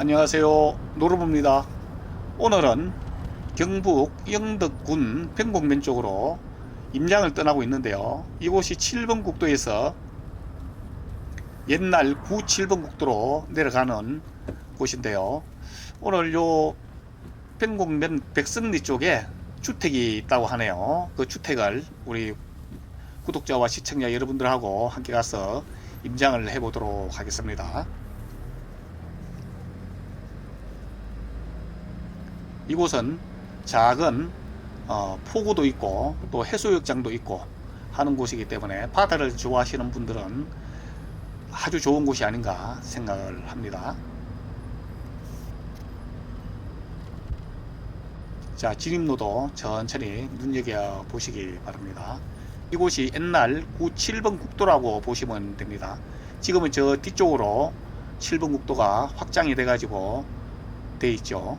안녕하세요. 노르부입니다. 오늘은 경북 영덕군 병곡면 쪽으로 임장을 떠나고 있는데요. 이곳이 7번 국도에서 옛날 9, 7번 국도로 내려가는 곳인데요. 오늘 요 병곡면 백성리 쪽에 주택이 있다고 하네요. 그 주택을 우리 구독자와 시청자 여러분들하고 함께 가서 임장을 해보도록 하겠습니다 이곳은 작은 어, 포구도 있고 또 해수욕장도 있고 하는 곳이기 때문에 바다를 좋아하시는 분들은 아주 좋은 곳이 아닌가 생각을 합니다. 자, 진입로도 천천히 눈여겨 보시기 바랍니다. 이곳이 옛날 9, 7번 국도라고 보시면 됩니다. 지금은 저 뒤쪽으로 7번 국도가 확장이 돼가지고 돼 있죠.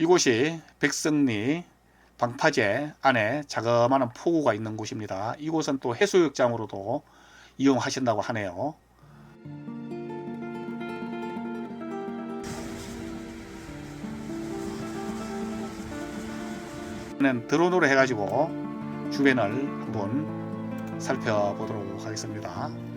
이곳이 백성리 방파제 안에 자그마한 포구가 있는 곳입니다. 이곳은 또 해수욕장으로도 이용하신다고 하네요. 는 드론으로 해가지고 주변을 한번 살펴보도록 하겠습니다.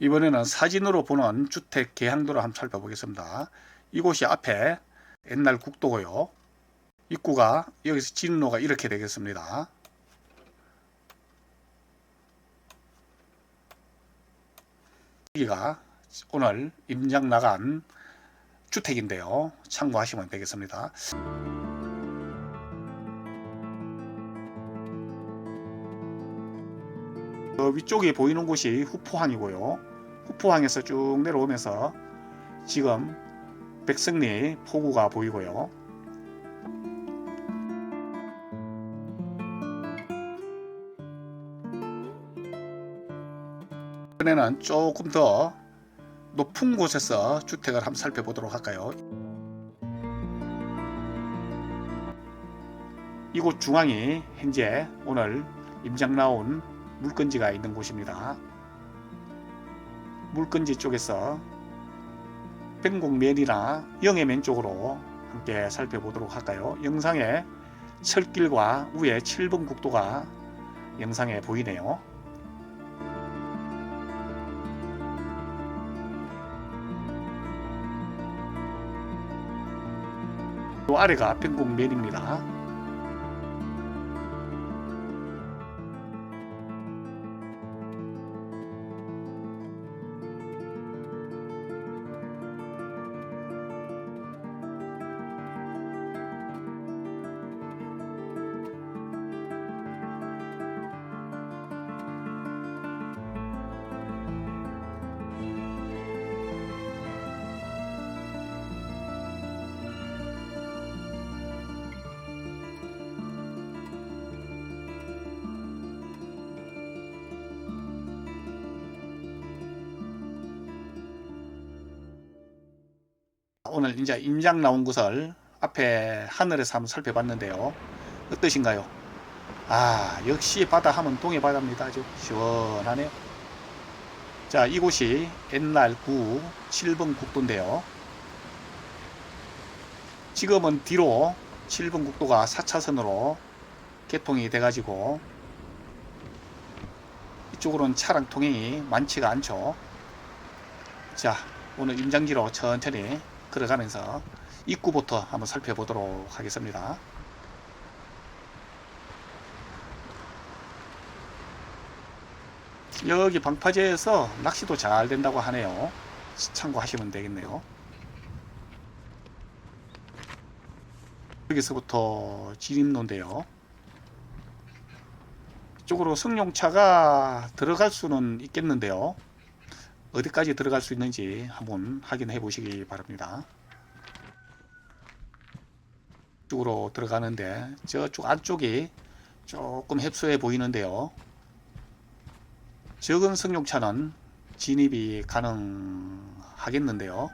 이번에는 사진으로 보는 주택 개항도를 한번 살펴보겠습니다. 이곳이 앞에 옛날 국도고요. 입구가 여기서 진로가 이렇게 되겠습니다. 여기가 오늘 임장 나간 주택인데요. 참고하시면 되겠습니다. 그 위쪽에 보이는 곳이 후포항이고요. 후포항에서 쭉 내려오면서 지금 백승리 포구가 보이고요. 이번에는 조금 더 높은 곳에서 주택을 한번 살펴보도록 할까요? 이곳 중앙이 현재 오늘 임장 나온 물건지가 있는 곳입니다. 물건지 쪽에서 백곡면이나 영해면 쪽으로 함께 살펴보도록 할까요? 영상에 철길과 위에 7번 국도가 영상에 보이네요. 또 아래가 백곡면입니다. 오늘 이제 임장 나온 곳을 앞에 하늘에서 한번 살펴봤는데요. 어떠신가요? 아, 역시 바다 하면 동해 바다입니다. 아주 시원하네요. 자, 이곳이 옛날 구 7번 국도인데요. 지금은 뒤로 7번 국도가 4차선으로 개통이 돼가지고 이쪽으로는 차량 통행이 많지가 않죠. 자, 오늘 임장지로 천천히 걸어가면서 입구부터 한번 살펴보도록 하겠습니다. 여기 방파제에서 낚시도 잘 된다고 하네요. 참고하시면 되겠네요. 여기서부터 진입로인데요. 이쪽으로 승용차가 들어갈 수는 있겠는데요. 어디까지 들어갈 수 있는지 한번 확인해 보시기 바랍니다. 이쪽으로 들어가는데 저쪽 안쪽이 조금 협소해 보이는데요. 적은 승용차는 진입이 가능하겠는데요.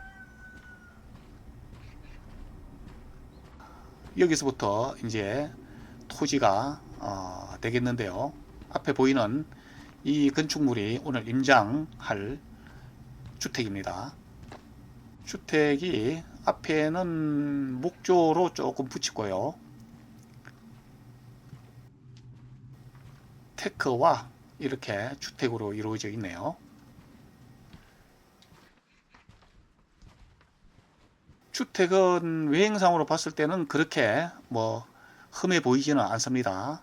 여기서부터 이제 토지가 어, 되겠는데요. 앞에 보이는 이 건축물이 오늘 임장할 주택입니다. 주택이 앞에는 목조로 조금 붙이고요. 테크와 이렇게 주택으로 이루어져 있네요. 주택은 외행상으로 봤을 때는 그렇게 뭐 흠해 보이지는 않습니다.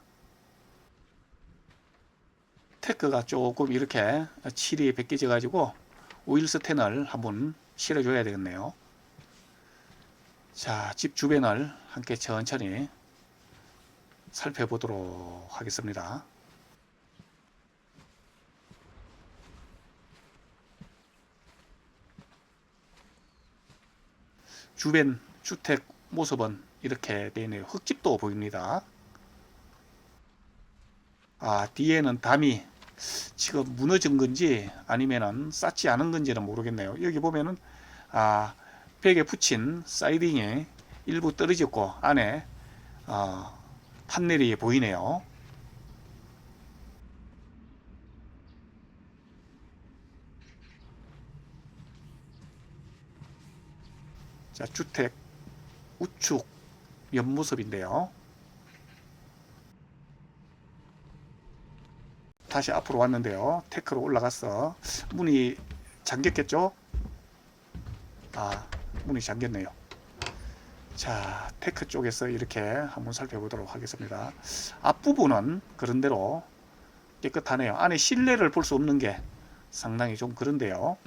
테크가 조금 이렇게 칠이 벗겨져 가지고 오일 스텐을 한번 실어줘야 되겠네요. 자, 집 주변을 함께 천천히 살펴보도록 하겠습니다. 주변 주택 모습은 이렇게 되어 있네요. 흙집도 보입니다. 아, 뒤에는 담이 지금 무너진 건지 아니면은 쌓지 않은 건지는 모르겠네요. 여기 보면은 아, 벽에 붙인 사이딩이 일부 떨어졌고 안에 어, 판넬이 보이네요. 자, 주택 우측 옆모습인데요. 다시 앞으로 왔는데요. 테크로 올라갔어. 문이 잠겼겠죠? 아, 문이 잠겼네요. 자, 테크 쪽에서 이렇게 한번 살펴보도록 하겠습니다. 앞부분은 그런대로 깨끗하네요. 안에 실내를 볼 수 없는 게 상당히 좀 그런데요.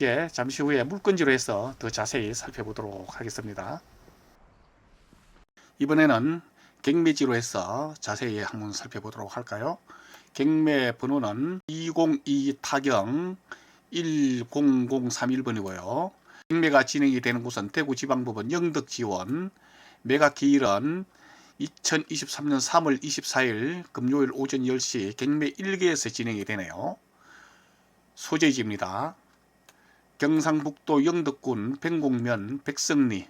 예, 잠시 후에 물건지로 해서 더 자세히 살펴보도록 하겠습니다. 이번에는 갱매지로 해서 자세히 한번 살펴보도록 할까요? 갱매 번호는 202 타경 10031번이고요. 갱매가 진행이 되는 곳은 대구지방법원 영덕지원 매각 기일은 2023년 3월 24일 금요일 오전 10시 갱매 1개에서 진행이 되네요. 소재지입니다. 경상북도 영덕군 백곡면 백성리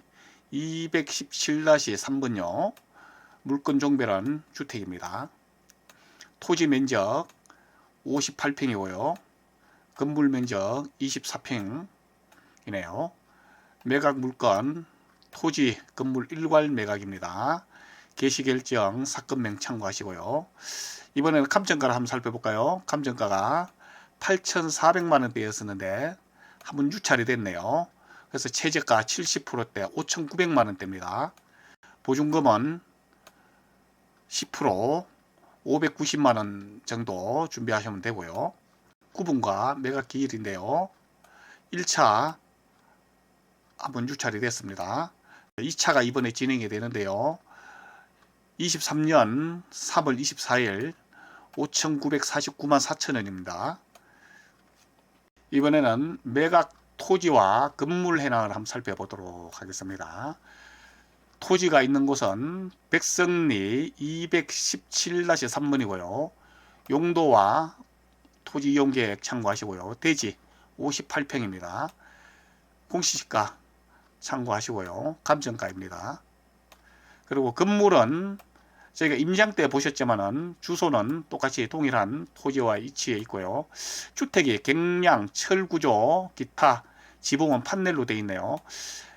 217-3번요. 물건 종별은 주택입니다. 토지 면적 58평이고요. 건물 면적 24평이네요. 매각 물건 토지 건물 일괄 매각입니다. 개시 결정 사건명 참고하시고요. 이번에는 감정가를 한번 살펴볼까요? 감정가가 8,400만 원대였었는데 한번 유찰이 됐네요. 그래서 최저가 70%대 5,900만 원대입니다. 보증금은 10% 590만 원 정도 준비하시면 되고요. 구분과 매각 기일인데요. 1차 한번 유찰이 됐습니다. 2차가 이번에 진행이 되는데요. 23년 3월 24일 5,949만 4천원입니다. 이번에는 매각 토지와 건물 해당을 한번 살펴보도록 하겠습니다. 토지가 있는 곳은 백성리 217-3번이고요. 용도와 토지 이용 계획 참고하시고요. 대지 58평입니다. 공시지가 참고하시고요. 감정가입니다. 그리고 건물은 저희가 임장 때 보셨지만은 주소는 똑같이 동일한 토지와 위치에 있고요. 주택이 갱량, 철구조, 기타, 지붕은 판넬로 되어 있네요.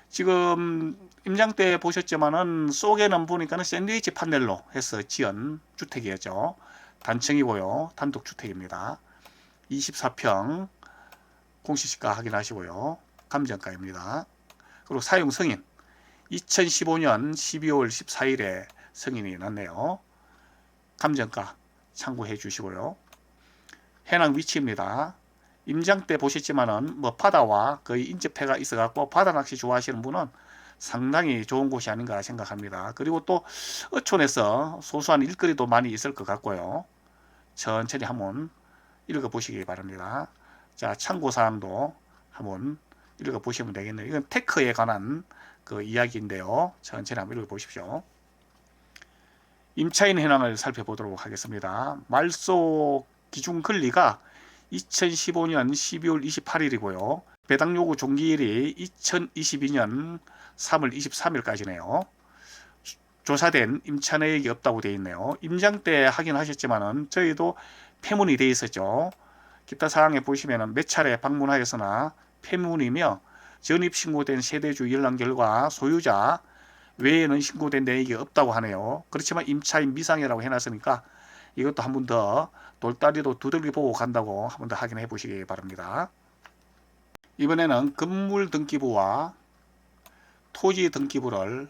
지금 임장 때 보셨지만은 속에는 보니까는 샌드위치 판넬로 해서 지은 주택이었죠. 단층이고요. 단독 주택입니다. 24평 공시지가 확인하시고요. 감정가입니다. 그리고 사용 승인 2015년 12월 14일에 승인이 났네요. 감정가 참고해 주시고요. 해당 위치입니다. 임장 때 보셨지만은 뭐 바다와 거의 인접해가 있어갖고 바다 낚시 좋아하시는 분은 상당히 좋은 곳이 아닌가 생각합니다. 그리고 또 어촌에서 소소한 일거리도 많이 있을 것 같고요. 천천히 한번 읽어 보시기 바랍니다. 자, 참고 사항도 한번 읽어 보시면 되겠네요. 이건 테크에 관한 그 이야기인데요. 천천히 한번 읽어 보십시오. 임차인 현황을 살펴보도록 하겠습니다. 말소 기준 권리가 2015년 12월 28일이고요. 배당 요구 종기일이 2022년 3월 23일까지네요. 조사된 임차 내역이 없다고 되어 있네요. 임장 때 확인하셨지만은 저희도 폐문이 되어 있었죠. 기타 사항에 보시면은 몇 차례 방문하였으나 폐문이며 전입 신고된 세대주 열람 결과 소유자 외에는 신고된 내역이 없다고 하네요. 그렇지만 임차인 미상이라고 해놨으니까 이것도 한 번 더 돌다리도 두들겨 보고 간다고 한 번 더 확인해 보시기 바랍니다. 이번에는 건물 등기부와 토지 등기부를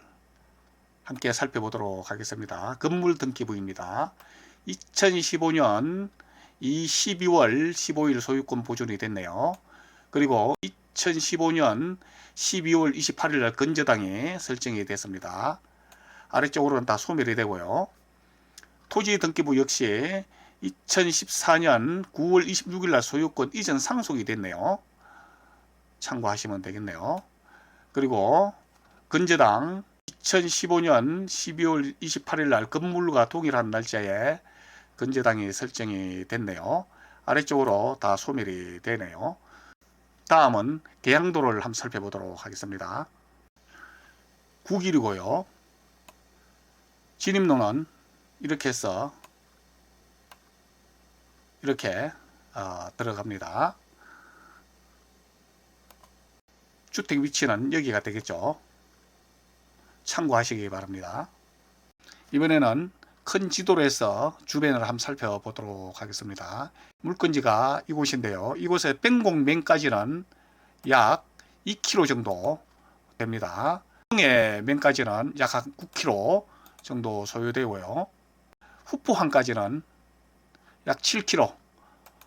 함께 살펴보도록 하겠습니다. 건물 등기부입니다. 2015년 이 12월 15일 소유권 보존이 됐네요. 그리고 2015년 12월 28일 날 건저당이 설정이 됐습니다. 아래쪽으로는 다 소멸이 되고요. 토지 등기부 역시 2014년 9월 26일 날 소유권 이전 상속이 됐네요. 참고하시면 되겠네요. 그리고 건저당 2015년 12월 28일 날 건물과 동일한 날짜에 건저당이 설정이 됐네요. 아래쪽으로 다 소멸이 되네요. 다음은 계양도를 한번 살펴보도록 하겠습니다. 9길이고요. 진입로는 이렇게 해서 이렇게 어, 들어갑니다. 주택 위치는 여기가 되겠죠. 참고하시기 바랍니다. 이번에는 큰 지도로 해서 주변을 한번 살펴보도록 하겠습니다. 물건지가 이곳인데요. 이곳의 뺑공면까지는 약 2km 정도 됩니다. 의 면까지는 약 9km 정도 소요되고요. 후포항까지는 약 7km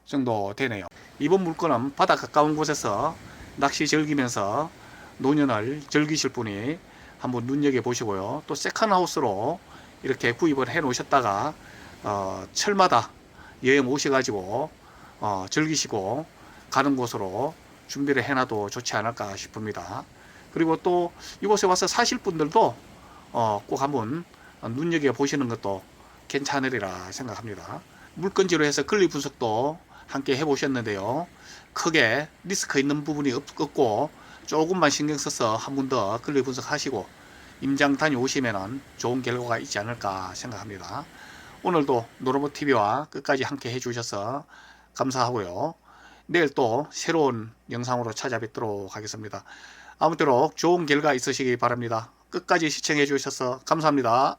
정도 되네요. 이번 물건은 바다 가까운 곳에서 낚시 즐기면서 노년을 즐기실 분이 한번 눈여겨 보시고요. 또 세컨하우스로 이렇게 구입을 해 놓으셨다가 어, 철마다 여행 오셔가지고 어, 즐기시고 가는 곳으로 준비를 해놔도 좋지 않을까 싶습니다. 그리고 또 이곳에 와서 사실 분들도 어, 꼭 한번 눈여겨 보시는 것도 괜찮으리라 생각합니다. 물건지로 해서 권리 분석도 함께 해보셨는데요. 크게 리스크 있는 부분이 없고 조금만 신경 써서 한 번더 권리 분석하시고 임장 다녀오시면 좋은 결과가 있지 않을까 생각합니다. 오늘도 노로모TV와 끝까지 함께 해주셔서 감사하고요. 내일 또 새로운 영상으로 찾아뵙도록 하겠습니다. 아무쪼록 좋은 결과 있으시기 바랍니다. 끝까지 시청해 주셔서 감사합니다.